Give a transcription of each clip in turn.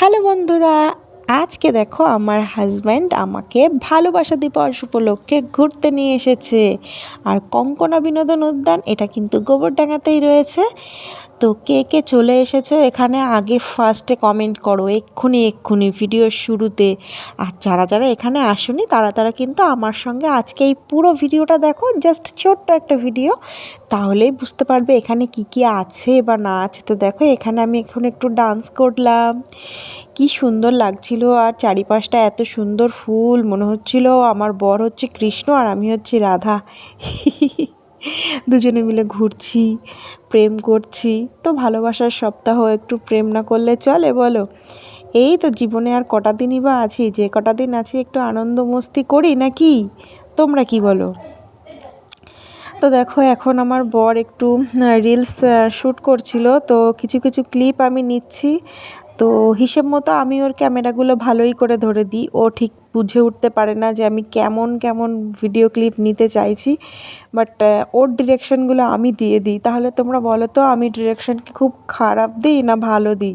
Hello বন্ধুরা, আজকে দেখো আমার হাজব্যান্ড আমাকে ভালোবাসা দিবস উপলক্ষে ঘুরতে নিয়ে এসেছে। আর কঙ্কনা বিনোদন উদ্যান, এটা কিন্তু গোবরডাঙ্গাতেই রয়েছে। তো কে কে চলে এসেছ এখানে আগে ফার্স্টে কমেন্ট করো, এক্ষুনি এক্ষুনি ভিডিওর শুরুতে। আর যারা যারা এখানে আসুনি, তারা তারা কিন্তু আমার সঙ্গে আজকে এই পুরো ভিডিওটা দেখো জাস্ট ছোট্ট একটা ভিডিও তাহলেই বুঝতে পারবে এখানে কি কি আছে বা না আছে। তো দেখো, এখানে আমি এখন একটু ডান্স করলাম। কি সুন্দর লাগছিল, আর চারিপাশটা এত সুন্দর ফুল। মনে হচ্ছিল আমার বর হচ্ছে কৃষ্ণ আর আমি হচ্ছি রাধা। দুজনে মিলে ঘুরছি। প্রেম করছি, তো ভালোবাসার সপ্তাহ একটু প্রেম না করলে চলে বলো। এই তো জীবনে আর কটা দিনই বা আছি, যে কটা দিন আছি একটু আনন্দ মস্তি করি নাকি? তোমরা কি বলো? তো দেখো, এখন আমার বর একটু রিলস শ্যুট করছিল, তো কিছু কিছু ক্লিপ আমি নিচ্ছি। তো হিসেব মতো আমি ওর ক্যামেরাগুলো ভালোই করে ধরে দিই। ও ঠিক বুঝে উঠতে পারে না যে আমি কেমন কেমন ভিডিও ক্লিপ নিতে চাইছি। বাট ওর ডিরেকশনগুলো আমি দিয়ে দিই। তাহলে তোমরা বলো তো, আমি ডিরেকশন কি খুব খারাপ দিই না ভালো দিই?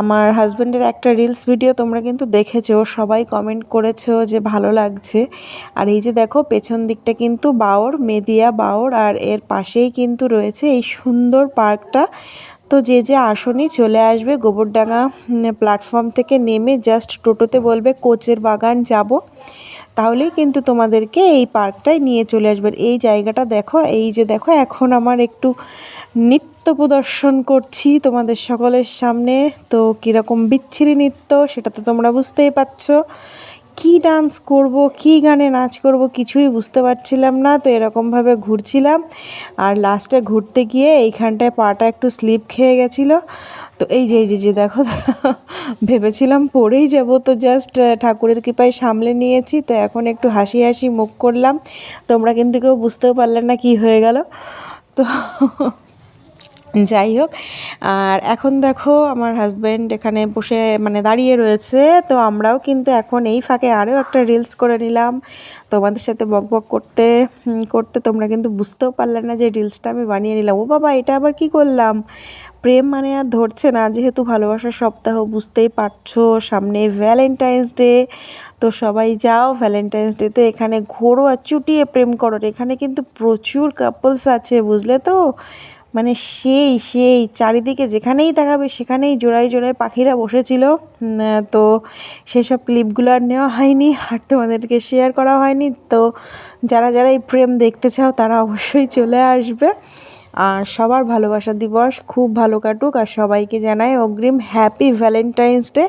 আমার হাজব্যান্ডের একটা রিলস ভিডিও তোমরা কিন্তু দেখেছ, সবাই কমেন্ট করেছ যে ভালো লাগছে। আর এই যে দেখো, পেছন দিকটা কিন্তু বাওর, মেদিয়া বাওর, আর এর পাশেই কিন্তু রয়েছে এই সুন্দর পার্কটা। তো যে যে আসনি চলে আসবে, গোবরডাঙ্গা প্ল্যাটফর্ম থেকে নেমে জাস্ট টোটোতে বলবে, কোচের বাগান যাব তাহলে কিন্তু তোমাদেরকে এই পার্কটায় নিয়ে চলে আসবে। এই জায়গাটা দেখো, এই যে দেখো, এখন আমার একটু নৃত্য প্রদর্শন করছি তোমাদের সকলের সামনে। তো কীরকম বিচ্ছিরি নৃত্য, সেটা তো তোমরা বুঝতেই পারছ। কি ডান্স করব, কি গানে নাচ করব কিছুই বুঝতে পারছিলাম না, তো এরকমভাবে ঘুরছিলাম। আর লাস্টে ঘুরতে গিয়ে এইখানটায় পাটা একটু স্লিপ খেয়ে গেছিল। তো এই যে এই যে যে, দেখো, ভেবেছিলাম পড়েই যাব, তো জাস্ট ঠাকুরের কৃপায় সামলে নিয়েছি, তো এখন একটু হাসি হাসি মুখ করলাম। তোমরা কিন্তু কেউ বুঝতেও পারলে না কি হয়ে গেল। তো যাই হোক, আর এখন দেখো আমার হাজব্যান্ড এখানে বসে মানে দাঁড়িয়ে রয়েছে, তো আমরাও কিন্তু এখন এই ফাঁকে আরও একটা রিলস করে নিলাম। তোমাদের সাথে বক বক করতে করতে তোমরা কিন্তু বুঝতেও পারলে না যে রিলসটা আমি বানিয়ে নিলাম। ও বাবা, এটা আবার কি করলাম? প্রেম মানে আর ধরছে না, যেহেতু ভালোবাসার সপ্তাহ, বুঝতেই পারছ, সামনে ভ্যালেন্টাইন্স ডে তো সবাই যাও ভ্যালেন্টাইন্স ডেতে এখানে ঘোরো আর চুটিয়ে প্রেম করো। এখানে কিন্তু প্রচুর কাপলস আছে, বুঝলে তো? মানে সেই সেই চারিদিকে যেখানেই তাকাবে সেখানেই জোড়ায় জোড়ায় পাখিরা বসেছিল। তো সেসব ক্লিপগুলো আর নেওয়া হয়নি, আর তোমাদেরকে শেয়ার করা হয়নি। তো যারা যারা এই প্রেম দেখতে চাও তারা অবশ্যই চলে আসবে। আর সবার ভালোবাসা দিবস খুব ভালো কাটুক, আর সবাইকে জানাই অগ্রিম হ্যাপি ভ্যালেন্টাইন্স ডে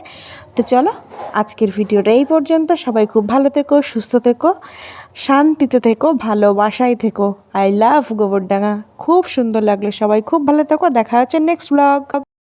তো চলো আজকের ভিডিওটা এই পর্যন্ত। সবাই খুব ভালো থেকো, সুস্থ থেকো, শান্তিতে থেকো, ভালোবাসায় থেকো। I love Gobardanga. খুব সুন্দর লাগল। সবাই খুব ভালো থেকো। দেখা হচ্ছে নেক্সট ব্লগ